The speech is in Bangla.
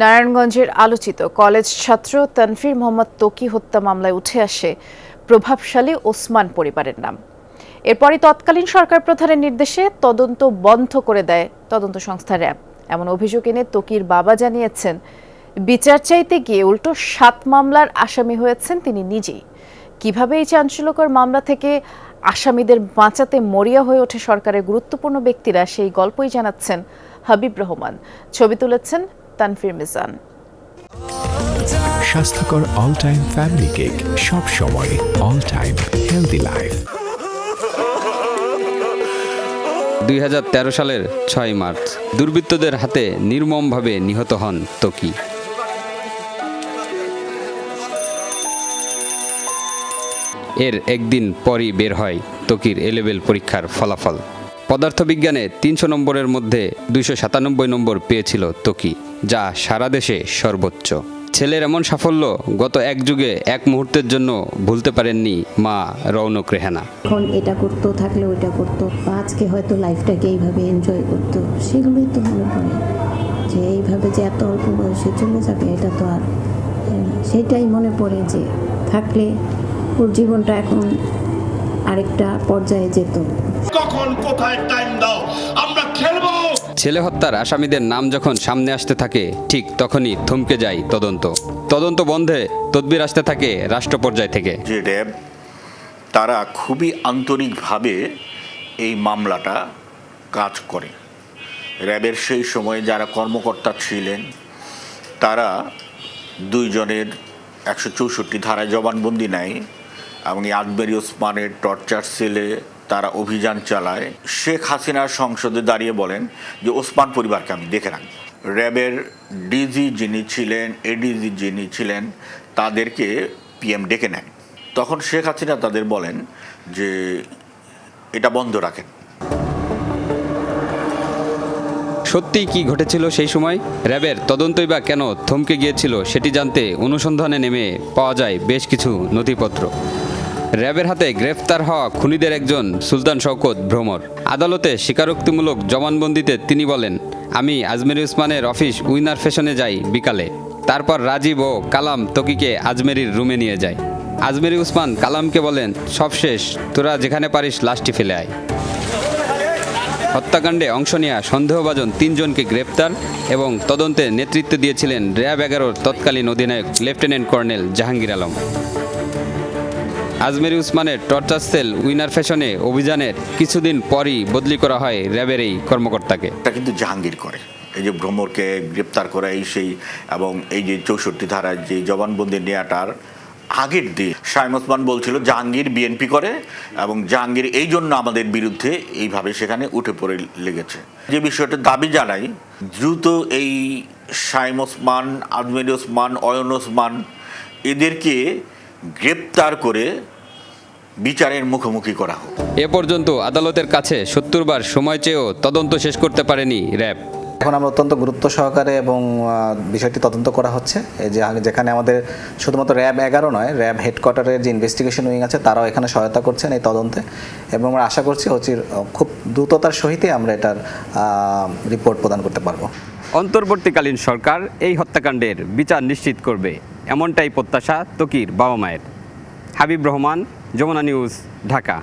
নারায়ণগঞ্জের আলোচিত কলেজ ছাত্র তানফির মোহাম্মদ তকি হত্যা মামলায় উঠে আসে প্রভাবশালী ওসমান পরিবারের নাম। এরপরই তৎকালীন সরকার প্রধানের নির্দেশে তদন্ত বন্ধ করে দেয় তদন্ত সংস্থা র্যাব। এমন অভিযোগ এনে তকির বাবা জানিয়েছেন, বিচার চাইতে গিয়ে উল্টো সাত মামলার আসামি হয়েছেন তিনি নিজেই। কীভাবে এই চাঞ্চল্যকর মামলা থেকে আসামিদের বাঁচাতে মরিয়া হয়ে ওঠে সরকারের গুরুত্বপূর্ণ ব্যক্তিরা সেই গল্পই জানাচ্ছেন হাবিব রহমান। ছবি তুলেছেন তানফির মিজান। স্বাস্থ্যকর অল টাইম ফ্যামিলি কেক সব সময় অল টাইম হেলদি লাইফ দুই সালের ছয় মার্চ দুর্বৃত্তদের হাতে নির্মমভাবে নিহত হন তকি। এর একদিন পরই বের হয় তকির এলেভেল পরীক্ষার ফলাফল। পদার্থবিজ্ঞানে তিনশো নম্বরের মধ্যে দুইশো সাতানব্বই নম্বর পেয়েছিল তকি। যা সারা দেশে সর্বোচ্চ। ছেলের এমন সাফল্য গত এক যুগে এক মুহূর্তের জন্য ভুলতে পারেননি মা রৌনক রেহানা। এখন এটা করতো থাকলে ওইটা করতো আজকে হয়তো লাইফটাকে এইভাবে এনজয় করতো সেগুলোই তো মনে পড়ে। যে এইভাবে যে এত অল্প বয়সে চলে যাবে এটা তো আর সেটাই মনে পড়ে যে থাকলে ওর জীবনটা এখন আরেকটা পর্যায়ে যেত। কখন কোথায় টাইম দাও? ছেলে হত্যার আসামিদের নাম যখন সামনে আসতে থাকে, ঠিক তখনই থমকে যায় তদন্ত। তদন্ত বন্ধে তদবির আসতে থাকে রাষ্ট্র পর্যায় থেকে। যে র্যাব, তারা খুবই আন্তরিকভাবে এই মামলাটা কাজ করে। র্যাবের সেই সময়ে যারা কর্মকর্তা ছিলেন, তারা দুইজনের একশো চৌষট্টি ধারায় জবানবন্দি নেয় এবং আজমেরি ওসমানের টর্চার সেলে তারা অভিযান চালায়। শেখ হাসিনার সংসদে দাঁড়িয়ে বলেন যে, ওসমান পরিবারকে আমি দেখে রাখি র্যাবের ডিজি যিনি ছিলেন, এডিজি যিনি ছিলেন, তাদেরকে পিএম ডেকে নেন। তখন শেখ হাসিনা তাদের বলেন যে, এটা বন্ধ রাখেন। সত্যিই কি ঘটেছিল সেই সময়? র্যাবের তদন্তই বা কেন থমকে গিয়েছিল সেটি জানতে অনুসন্ধানে নেমে পাওয়া যায় বেশ কিছু নথিপত্র। র্যাবের হাতে গ্রেফতার হওয়া খুনিদের একজন সুলতান শওকত ভ্রমর। আদালতে স্বীকারোক্তিমূলক জবানবন্দিতে তিনি বলেন, আমি আজমের উসমানের অফিস উইনার ফ্যাশনে যাই বিকালে। তারপর রাজীব ও কালাম তকিকে আজমেরির রুমে নিয়ে যায় আজমেরি উসমান কালামকে বলেন সব শেষ তোরা যেখানে পারিস লাশটি ফেলে আয়। হত্যাকাণ্ডে অংশ নেওয়া সন্দেহভাজন তিনজনকে গ্রেপ্তার এবং তদন্তে নেতৃত্ব দিয়েছিলেন র্যাব এগারোর তৎকালীন অধিনায়ক লেফটেন্যান্ট কর্নেল জাহাঙ্গীর আলম। আজমেরি উসমানের টর্চার সেল উইনার ফ্যাশনে অভিযানের কিছুদিন পরই বদলি করা হয় র্যাবের এই কর্মকর্তাকে। এটা কিন্তু জাহাঙ্গীর করে। এই যে ভ্রমরকে গ্রেপ্তার করা এই সেই এবং এই যে চৌষট্টি ধারায় যে জবানবন্দি নেওয়াটার আগের দিন শাইম ওসমান বলছিল, জাহাঙ্গীর বিএনপি করে এবং জাহাঙ্গীর এই জন্য আমাদের বিরুদ্ধে এইভাবে সেখানে উঠে পড়ে লেগেছে। যে বিষয়টা দাবি জানাই, দ্রুত এই শাইম ওসমান, আজমের ওসমান, অয়ন ওসমান এদেরকে গ্রেপ্তার করে বিচারের মুখোমুখি করা হোক। এ পর্যন্ত আদালতের কাছে সত্তর বার সময় চেয়েও তদন্ত শেষ করতে পারেনি র্যাব। এখন আমরা অত্যন্ত গুরুত্ব সহকারে এবং বিষয়টি তদন্ত করা হচ্ছে। যে যেখানে আমাদের শুধুমাত্র র্যাব এগারো নয় র্যাব হেডকোয়ার্টারের যে ইনভেস্টিগেশন উইং আছে তারাও এখানে সহায়তা করছেন এই তদন্তে। এবং আমরা আশা করছি হচ্ছে খুব দ্রুততার সহিতই আমরা এটার রিপোর্ট প্রদান করতে পারব। অন্তর্বর্তীকালীন সরকার এই হত্যাকাণ্ডের বিচার নিশ্চিত করবে এমনটাই প্রত্যাশা তকির বাবা মায়ের। হাবিব রহমান যমুনা নিউজ ঢাকা।